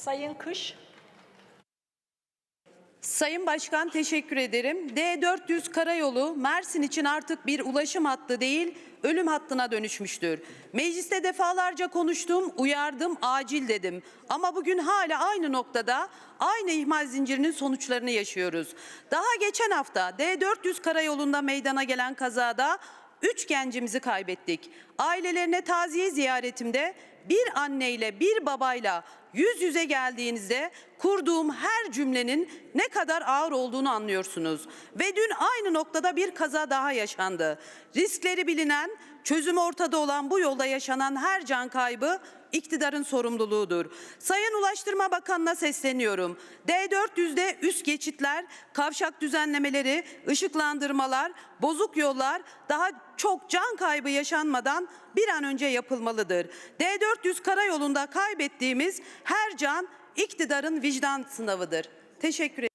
Sayın Kış, Sayın Başkan teşekkür ederim. D400 karayolu Mersin için artık bir ulaşım hattı değil, ölüm hattına dönüşmüştür. Mecliste defalarca konuştum, uyardım, acil dedim. Ama bugün hala aynı noktada aynı ihmal zincirinin sonuçlarını yaşıyoruz. Daha geçen hafta D400 karayolunda meydana gelen kazada Üç gencimizi kaybettik. Ailelerine taziye ziyaretimde bir anneyle bir babayla yüz yüze geldiğinizde kurduğum her cümlenin ne kadar ağır olduğunu anlıyorsunuz. Ve dün aynı noktada bir kaza daha yaşandı. Riskleri bilinen, çözümü ortada olan bu yolda yaşanan her can kaybı iktidarın sorumluluğudur. Sayın Ulaştırma Bakanı'na sesleniyorum. D400'de üst geçitler, kavşak düzenlemeleri, ışıklandırmalar, bozuk yollar daha çok can kaybı yaşanmadan bir an önce yapılmalıdır. D400 karayolunda kaybettiğimiz her can iktidarın vicdan sınavıdır. Teşekkür ederim.